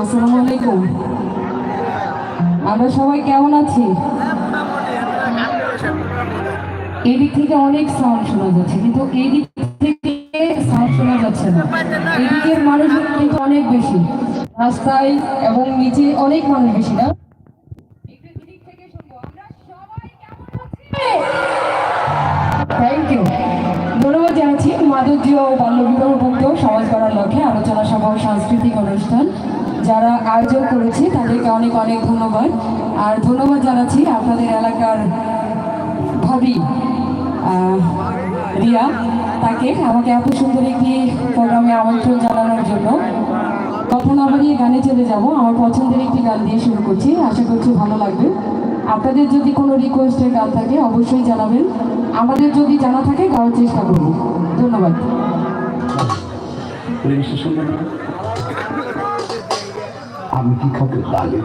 আসসালামু আলাইকুম। আমরা সবাই কেমন আছি? এদিক থেকে অনেক সাউন্ড শোনা যাচ্ছে, কিন্তু এদিক থেকে সাউন্ড শোনা যাচ্ছে না। এদিকের মানুষজন কিন্তু অনেক বেশি। রাস্তায় এবং নিচে অনেক মানুষ বেশি না। থ্যাংক ইউ ধন্যবাদ জানাচ্ছি মাধুর্য ও বাল্যবিবাহ মুক্ত সমাজ করার লক্ষ্যে আলোচনা সভা সাংস্কৃতিক অনুষ্ঠান। যারা আয়োজন করেছে, তাদেরকে অনেক অনেক ধন্যবাদ। আর ধন্যবাদ জানাচ্ছি আপনাদের এলাকার ভাবি রিয়া, তাকে। আমাকে এত সুন্দর একটি প্রোগ্রামে আমন্ত্রণ জানানোর জন্য। কথা না বাড়িয়ে গানে চলে যাব। আমার পছন্দের একটি গান দিয়ে শুরু করছি। আশা করছি ভালো লাগবে। আপনাদের যদি কোনো রিকোয়েস্টের গান থাকে, অবশ্যই জানাবেন। আমাদের যদি জানা থাকে, গাওয়ার চেষ্টা করব। ধন্যবাদ? আমি কি কাউকে গালি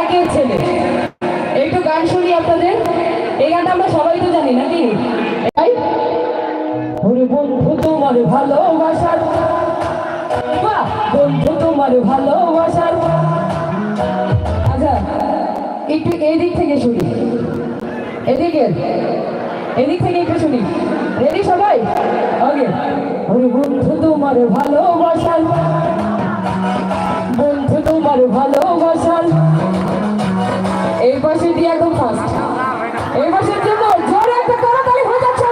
এক ছেলে। একটু গান শুনি আপনাদের। এই গানটা আমরা সবাই তো জানি নাকি? তাই ওরে বন্ধু তোমার ভালোবাসার বাহ, বন্ধু তোমার ভালোবাসার আচ্ছা একটু এদিক থেকে শুনি। এদিকে এদিক থেকে একটু শুনি। রেডি সবাই? ওকে ওরে বন্ধু তোমার ভালোবাসাল বন্ধু তোমার ভালোবাসাল এই পাশে দিয়ে একদম ফার্স্ট এই পাশে জন্য জোরে একটা করতালি হয়ে যাচ্ছে।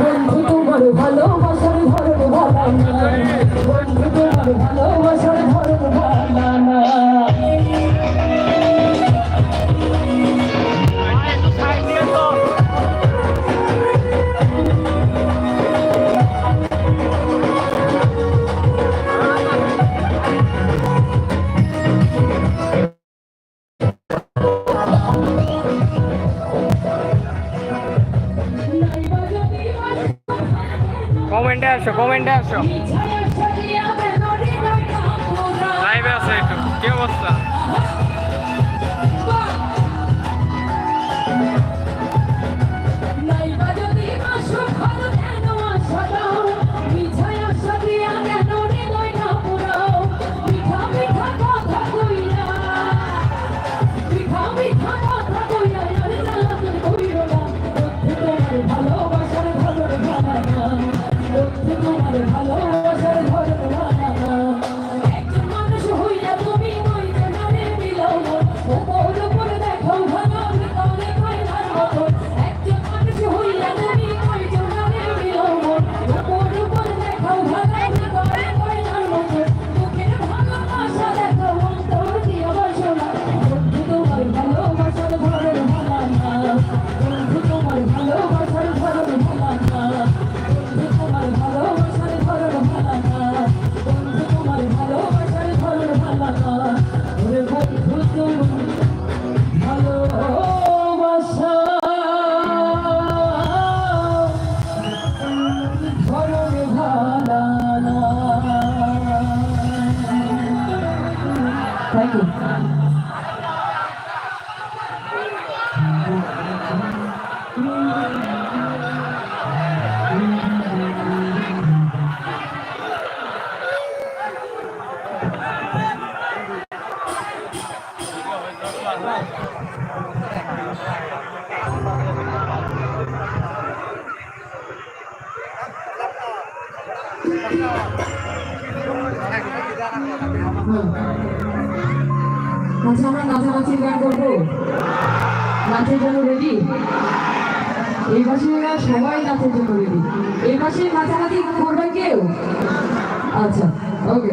বন্ধু তোমার ভালোবাসাল ধরো ভালো বন্ধু তোমার ভালোবাসাল ধরো ভালো আসো কমেন্টে আসো। লাইভে আছে একটু। কি অবস্থা? আচ্ছা আমরা নাচানাচির গান করব। নাচের জন্য রেডি এই বাসীরা সবাই নাচের জন্য রেডি এই বাসে নাচানাচি করবে কেউ? আচ্ছা ওকে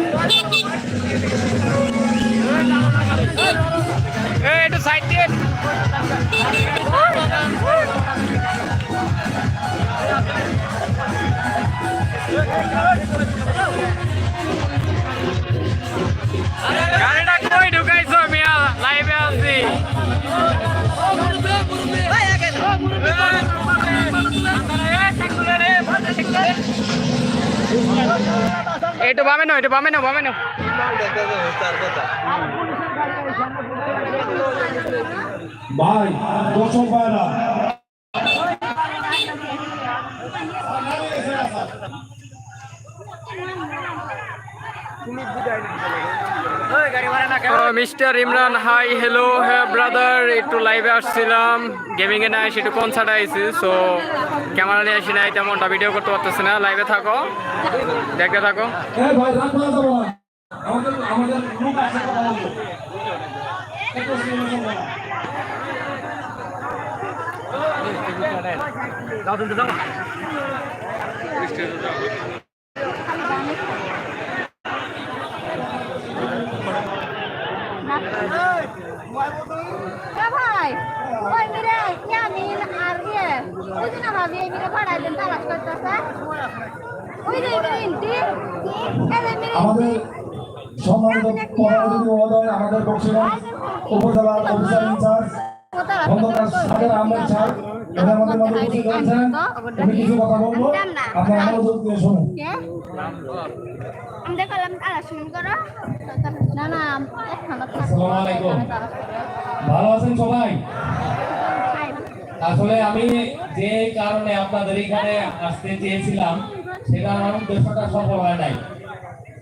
Yeah. এটা বামে নাও এটা বামে নাও বামে নাও। ভাই দর্শক ভাইরা পুলিশ বিদায় মিস্টার ইমরান হাই হ্যালো হ্যাঁ ব্রাদার একটু লাইভে আসছিলাম। গেমিংয়ে না আসি একটু কনসার্ট আইছি সো ক্যামেরা নিয়ে আসি নাই তেমনটা ভিডিও করতে পারতেছি না। লাইভে থাকো। দেখতে থাকো। দাও দাও হয় ওই মিরে ইয়ামিন আর ইয়ে ওই দিন ভাবি এই মিরে ভাড়ায় দিন তালাশ করতেছে। ওই যে মিরে। ইন্টি আমাদের সম্মানিত আমাদের বক্সিগঞ্জ উপজেলার অফিসার ইনচার্জ খন্দকার সাগর আহমেদ সাহেব এরা আমাদের মধ্যে উপস্থিত রয়েছেন আমি কিছু কথা বলব? আপনারা মনোযোগ দিয়ে শুনুন। আমি দেখলাম তালাশ শুরু করো। না না আসসালামু আলাইকুম। ভালো আছেন সবাই? আসলে আমি যে কারণে আপনাদের এখানে আসতে চেয়েছিলাম সেটা আমার উদ্দেশ্যটা সফল হয় নাই।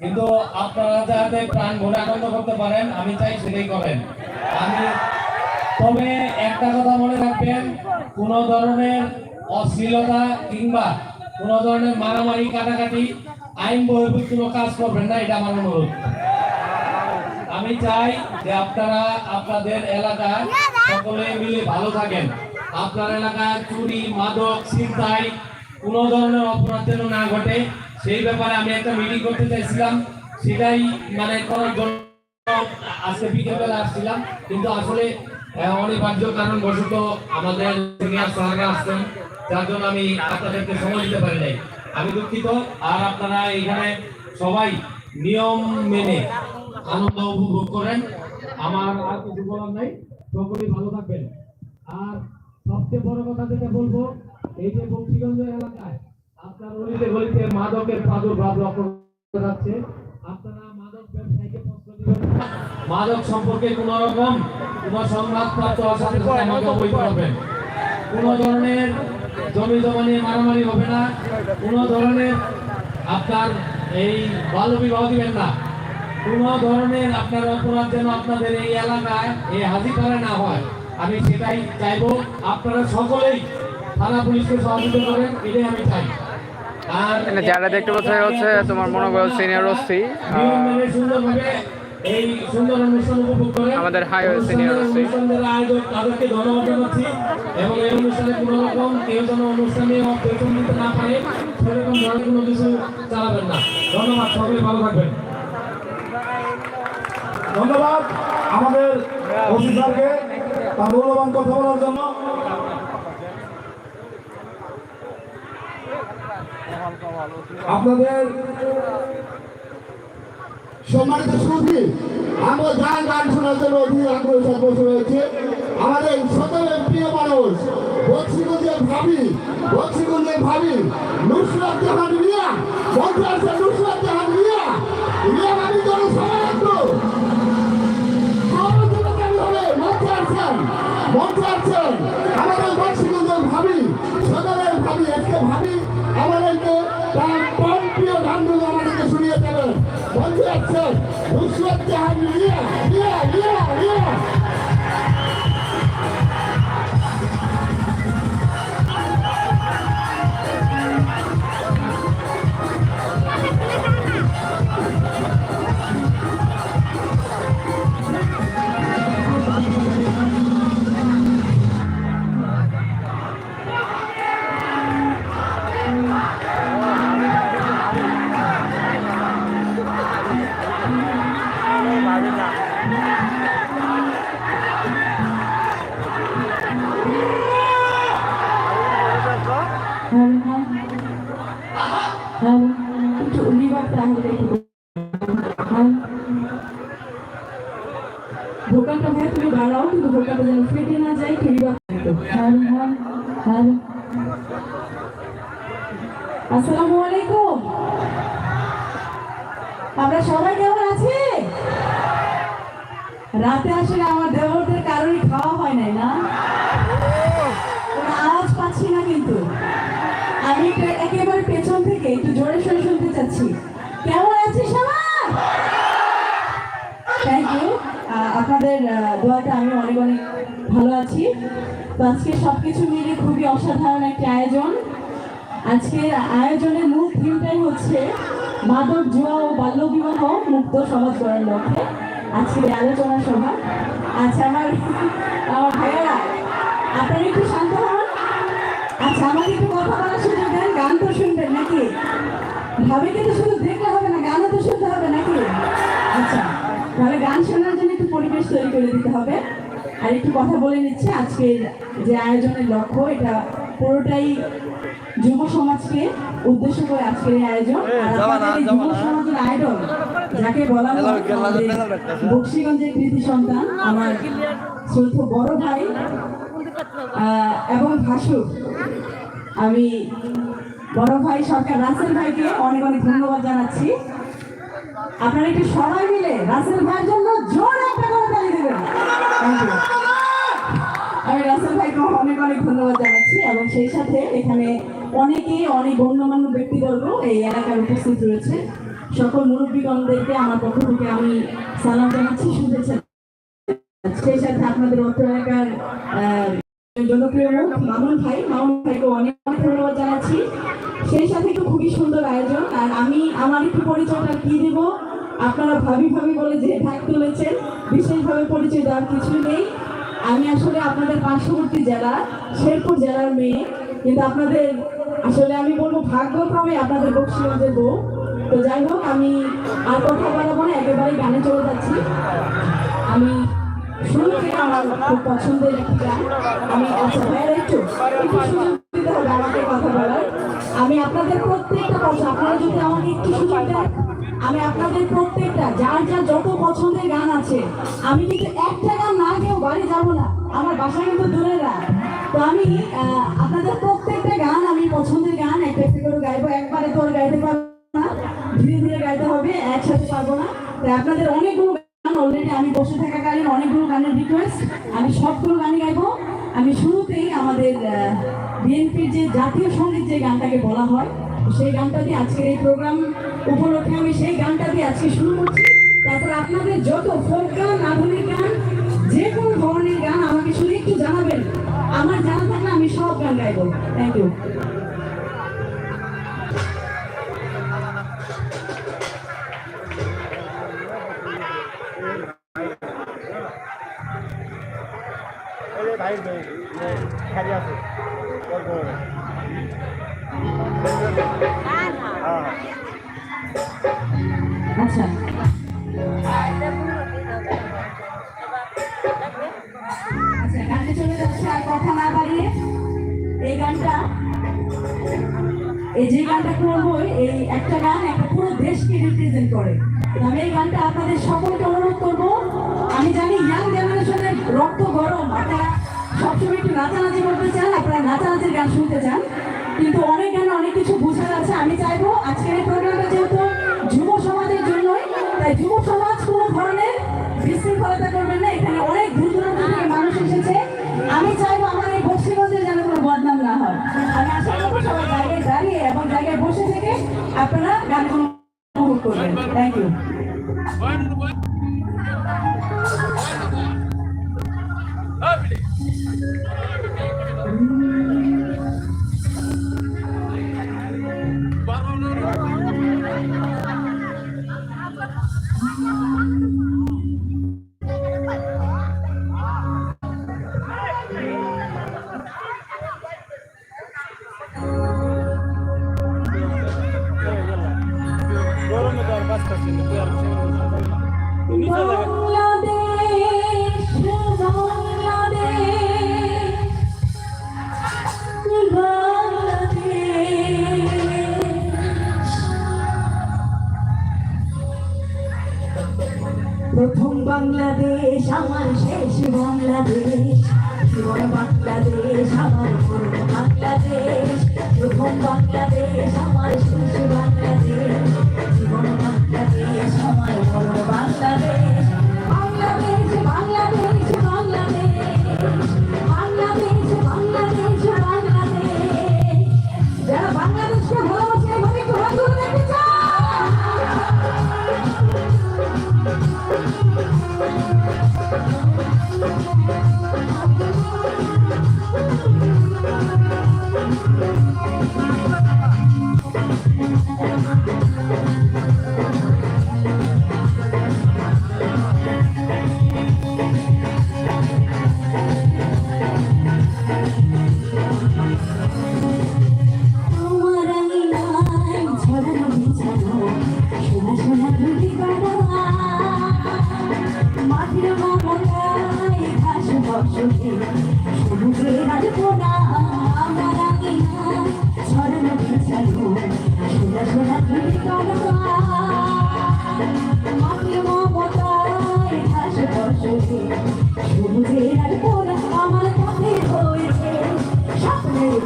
কিন্তু আপনারা যাতে প্রাণ ভরে আনন্দ করতে পারেন আমি চাই সেটাই করেন। আমি তবে একটা কথা মনে রাখবেন, কোন ধরনের অশ্লীলতা কিংবা কোন ধরনের মারামারি, কাটাকাটি, আইন বহির্ভূত কোনো কাজ করবেন না, এটা আমার অনুরোধ। আমি চাই যে আপনারা, আপনাদের এলাকায় সকলে মিলে ভালো থাকেন। আপনার এলাকায় চুরি, মাদক, ছিনতাই, কোনো ধরনের অপরাধ যেন না ঘটে, সেই ব্যাপারে আমি একটা মিটিং করতে চাইছিলাম। সেটাই মানে জন্য আজকে বিকেলবেলা আসছিলাম। কিন্তু আসলে অনিবার্য কারণ বশত আমাদের সিনিয়র স্যাররা আসছেন, যার জন্য আমি আপনাদেরকে সময় দিতে পারি নাই। আমি দুঃখিত, আর আপনারা এখানে সবাই নিয়ম মেনে আনন্দ উপভোগ করেন। আমার আর কিছু বলার নাই। সকলেই ভালো থাকবেন। আর সবচেয়ে বড় কথা যেটা বলব, এই যে বক্সিগঞ্জ এলাকায় আপনার অলিতে গলিতে মাদকের প্রাদুর্ভাব লক্ষ্য করা আপনারা মাদক ব্যবসায়ীকে মাদক সম্পর্কে কোন রকম কোন আমাকে করবেন ধরনের জমি জমা নিয়ে মারামারি হবে না কোন ধরনের আপনার এই বাল্য বিবাহ দিবেন না কোন ধরনের আপনার অপরাধ যেন আপনাদের এই এলাকায় এই হাজিপাড়ায় না হয় আমি সেটাই চাইব আপনারা সকলেই থানা পুলিশকে সহযোগিতা করেন এটাই আমি চাই আর যারা দেখতে পাচ্ছ হচ্ছে তোমার মনে করো সিনিয়র সুন্দরভাবে এই সুন্দর অনুষ্ঠান উপভোগ করেন আমাদের highway senior আছে। অনুষ্ঠানের আয়োজক তাদেরকে ধন্যবাদ জানাচ্ছি এবং এই অনুষ্ঠানে কোনো রকম কেউ যেন অনুষ্ঠানে পেছন দিতে না পারে সেরকম ধরনের কোনো কিছু চালাবেন না। ধন্যবাদ সকলে ভালো থাকবেন। ধন্যবাদ আমাদের অফিসারকে তার মূল্যবান কথা বলার জন্য। আপনাদের সম্মানিত সুধী আমরা গান গান শোনার জন্য অধীর আগ্রহ বসে রয়েছে। আমাদের সকল প্রিয় মানুষ বক্সিগঞ্জে ভাবি বক্সিগঞ্জে ভাবি, নুসরাত জাহান মিয়া আছে নুসরাত জাহান মিয়া মিয়া ভাবি জন্য রাতে আসলে আমার দেবরদের কারোরই খাওয়া হয় নাই, না? আওয়াজ পাচ্ছি না কিন্তু। আমি একেবারে পেছন থেকে একটু জোরে সরে শুনতে চাচ্ছি। কেমন আছে সবাই থ্যাংক ইউ আপনাদের দোয়াতে আমি অনেক অনেক ভালো আছি। তো আজকে সব কিছু মিলে খুবই অসাধারণ একটি আয়োজন। আজকের আয়োজনের মূল থিমটাই হচ্ছে মাদক, জুয়া ও বাল্য বাল্যবিবাহ মুক্ত সমাজ গড়ার লক্ষ্যে। আজকের আলোচনা সভা আচ্ছা আমার আমার ভাইয়েরা আপনারা একটু শান্ত হন। আচ্ছা আমাকে একটু কথা বলার সুযোগ দেন গান তো শুনবেন নাকি? ভাবিকে তো শুধু দেখলে হবে না গানও তো শুনতে হবে নাকি? আচ্ছা তাহলে গান শোনার জন্য একটু পরিবেশ তৈরি করে দিতে হবে। আর একটু কথা বলে নিচ্ছে আজকের যে আয়োজনের লক্ষ্য এটা পুরোটাই যুব সমাজকে উদ্দেশ্য করে আজকের এই আয়োজন। আর আপনাদের যুব সমাজের আইডল যাকে বলা বক্সিগঞ্জের কৃতি সন্তান আমার ছোট বড় ভাই এবং ভাসুর। আমি বড় ভাই সরকার রাসেল ভাইকে অনেক অনেক ধন্যবাদ জানাচ্ছি। আপনারা একটু সবাই মিলে রাসেল ভাইয়ের জন্য জোর একটা করে তালি দেবেন। আমি রাসেল ভাইকে অনেক অনেক ধন্যবাদ জানাচ্ছি এবং সেই সাথে এখানে অনেকেই অনেক গণ্যমান্য ব্যক্তিবর্গ এই এলাকায় উপস্থিত রয়েছে। সকল মুরব্বীগণদেরকে আমার পক্ষ থেকে আমি সালাম জানাচ্ছি, শুভেচ্ছা সেই সাথে আপনাদের অত্র এলাকার জনপ্রিয় মুখ মামুন ভাই, মামুন ভাইকে অনেক অনেক ধন্যবাদ জানাচ্ছি। সেই সাথে একটু খুবই সুন্দর আয়োজন, আর আমি আমার একটু পরিচয়টা কি দেব। আপনারা ভাবি ভাবি বলে যে ঢাক তুলেছেন, বিশেষভাবে পরিচয় দেওয়ার কিছু নেই। আমি আসলে আপনাদের পার্শ্ববর্তী জেলা, শেরপুর জেলার মেয়ে, কিন্তু আপনাদের, আসলে আমি বলব ভাগ্যক্রমে আপনাদের বক্সিগঞ্জের বউ। তো যাই হোক, আমি আর কথা বলাবো না একেবারে গানে চলে যাচ্ছি। আমি শুরু থেকে আমার খুব পছন্দের আমি আচ্ছা একটু কথা বলার। আমি আপনাদের প্রত্যেকটা কথা আপনারা যদি আমাকে একটু সুযোগ দেন, আমি আপনাদের প্রত্যেকটা যার যার যত পছন্দের গান আছে, আমি কিন্তু একটা গান না গেয়েও বাড়ি যাব না। আমার বাসা কিন্তু দূরে না তো আমি গাইতে হবে, একসাথে পারব না। তাই আপনাদের অনেকগুলো গান অলরেডি আমি বসে থাকাকালীন অনেকগুলো গানের রিকোয়েস্ট আমি সবগুলো গানই গাইবো। আমি শুরুতেই আমাদের বিএনপির যে জাতীয় সংগীত যে গানটাকে বলা হয়, সেই গানটা দিয়ে আজকের এই প্রোগ্রাম উপলক্ষে আমি সেই গানটা দিয়ে আজকে শুরু করছি। তারপর আপনাদের যত ফোক গান, আধুনিক গান, যে কোনো ধরনের গান আমাকে শুধু একটু জানাবেন। আমার জানা থাকলে আমি সব গান গাইবো। থ্যাংক ইউ আচ্ছা আচ্ছা গানে চলে কথা না বাড়িয়ে এই গানটা এই যে গানটা করব এই একটা গান একটা পুরো দেশকে রিপ্রেজেন্ট করে আমি এই গানটা আপনাদের সকলকে অনুরোধ করব আমি জানি ইয়াং জেনারেশনের রক্ত গরম আপনারা সবসময় একটু নাচানাচি করতে চান, আপনারা নাচানাচির গান শুনতে চান। কিন্তু অনেক গানে অনেক কিছু বোঝার আছে, আমি চাইব আজকের এই প্রোগ্রামটা যেহেতু যুব সমাজের জন্যই, তাই যুব সমাজ কোনো ধরনের বিশৃঙ্খলতা করবেন না, এখানে অনেক দূর দূরান্ত থেকে মানুষ এসেছে। আমি চাইব আমার এই বক্সিগঞ্জের যেন কোনো বদনাম না হয়। আমি আশা করব সবাই জায়গায় দাঁড়িয়ে এবং জায়গায় বসে থেকে আপনারা গানগুলো উপভোগ করবেন। থ্যাংক ইউ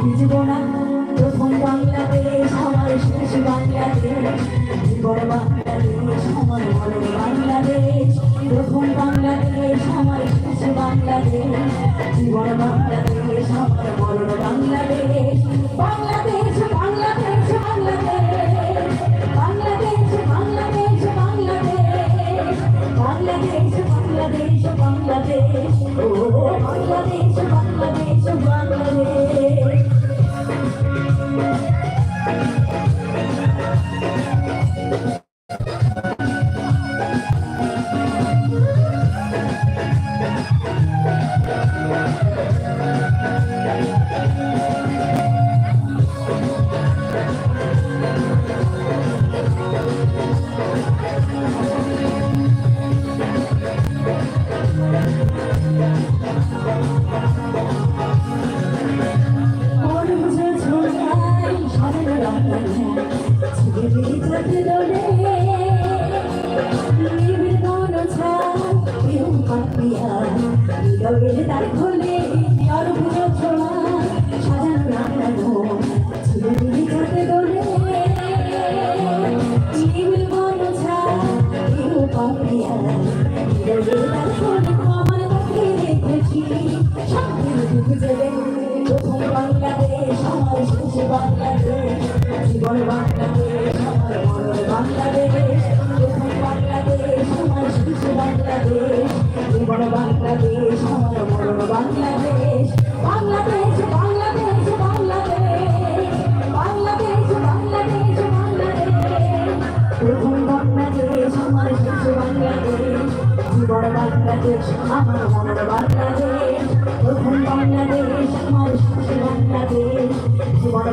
ভিজব না প্রথম বাংলাদেশ, আমার শেষ বাংলাদেশ। বড় বাংলাদেশ, আমার বড় বাংলাদেশ। প্রথম বাংলাদেশ, আমার শেষ বাংলাদেশ। বড় বাংলাদেশ, আমার বড় বাংলাদেশ।